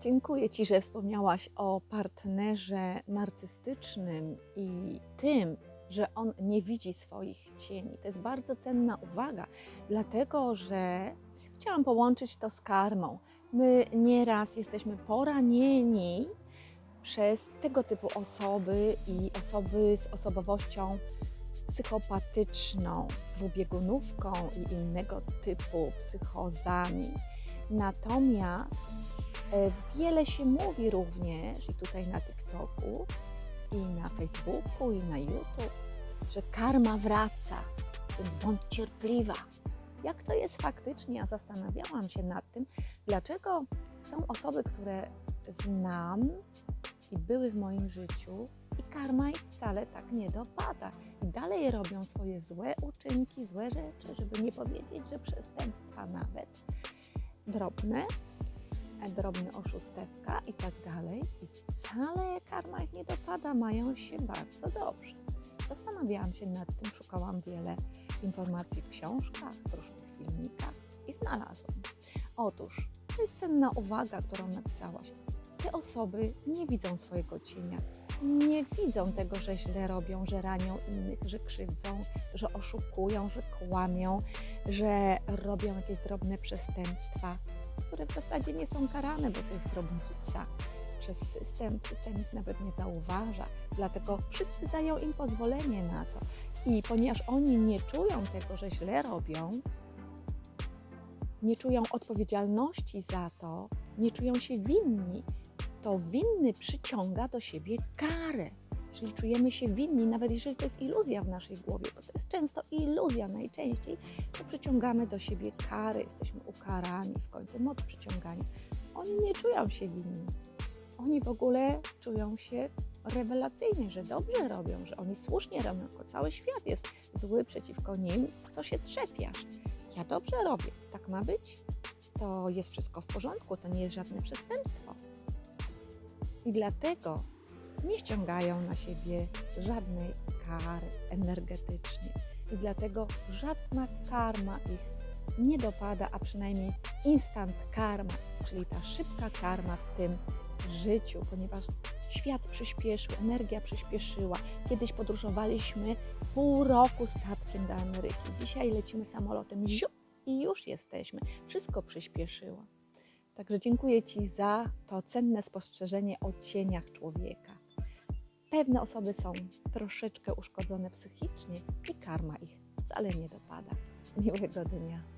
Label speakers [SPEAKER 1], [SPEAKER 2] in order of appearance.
[SPEAKER 1] Dziękuję Ci, że wspomniałaś o partnerze narcystycznym i tym, że on nie widzi swoich cieni. To jest bardzo cenna uwaga, dlatego że chciałam połączyć to z karmą. My nieraz jesteśmy poranieni przez tego typu osoby i osoby z osobowością psychopatyczną, z dwubiegunówką i innego typu psychozami. Natomiast wiele się mówi również i tutaj na TikToku, i na Facebooku, i na YouTube, że karma wraca, więc bądź cierpliwa. Jak to jest faktycznie? Ja zastanawiałam się nad tym, dlaczego są osoby, które znam i były w moim życiu, i karma ich wcale tak nie dopada. I dalej robią swoje złe uczynki, złe rzeczy, żeby nie powiedzieć, że przestępstwa nawet drobne, e, drobny oszustewka i tak dalej. I wcale karma ich nie dopada, mają się bardzo dobrze. Zastanawiałam się nad tym, szukałam wiele informacji w książkach, w różnych filmikach i znalazłam. Otóż, to jest cenna uwaga, którą napisałaś. Te osoby nie widzą swojego cienia, nie widzą tego, że źle robią, że ranią innych, że krzywdzą, że oszukują, że kłamią, że robią jakieś drobne przestępstwa, które w zasadzie nie są karane, bo to jest drobnica przez system. System ich nawet nie zauważa, dlatego wszyscy dają im pozwolenie na to. I ponieważ oni nie czują tego, że źle robią, nie czują odpowiedzialności za to, nie czują się winni, to winny przyciąga do siebie karę. Czyli czujemy się winni, nawet jeżeli to jest iluzja w naszej głowie, bo to jest często iluzja najczęściej, to przyciągamy do siebie kary, jesteśmy ukarani, w końcu moc przyciągania. Oni nie czują się winni. Oni w ogóle czują się rewelacyjnie, że dobrze robią, że oni słusznie robią, bo cały świat jest zły przeciwko nim, co się trzepiasz. Ja dobrze robię, tak ma być? To jest wszystko w porządku, to nie jest żadne przestępstwo. I dlatego nie ściągają na siebie żadnej kary energetycznie. I dlatego żadna karma ich nie dopada, a przynajmniej instant karma, czyli ta szybka karma w tym życiu, ponieważ świat przyspieszył, energia przyspieszyła. Kiedyś podróżowaliśmy pół roku statkiem do Ameryki. Dzisiaj lecimy samolotem ziu, i już jesteśmy. Wszystko przyspieszyło. Także dziękuję Ci za to cenne spostrzeżenie o cieniach człowieka. Pewne osoby są troszeczkę uszkodzone psychicznie i karma ich wcale nie dopada. Miłego dnia.